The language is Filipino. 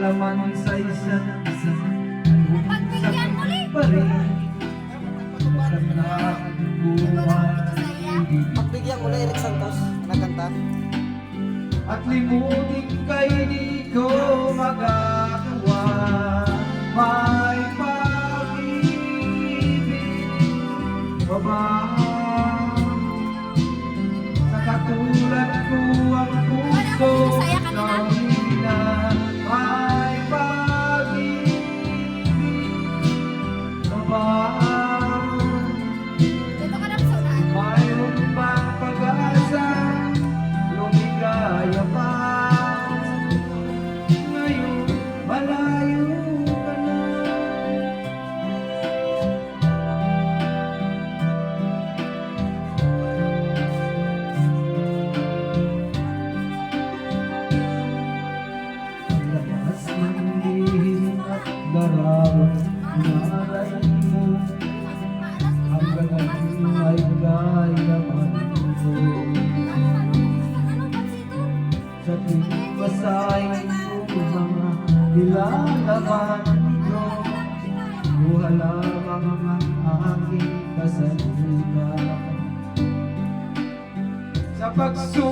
naglalaman sa isa't isa Pagbigyan muli. Pagbigyan na Eric Santos na kanta. At limutin kay di ko magagawa May pag-ibig pa ay kaya man mo Sa tuwing ko mga nilalaman ko Buha lamang ang aking kasalutan Sa pagsunod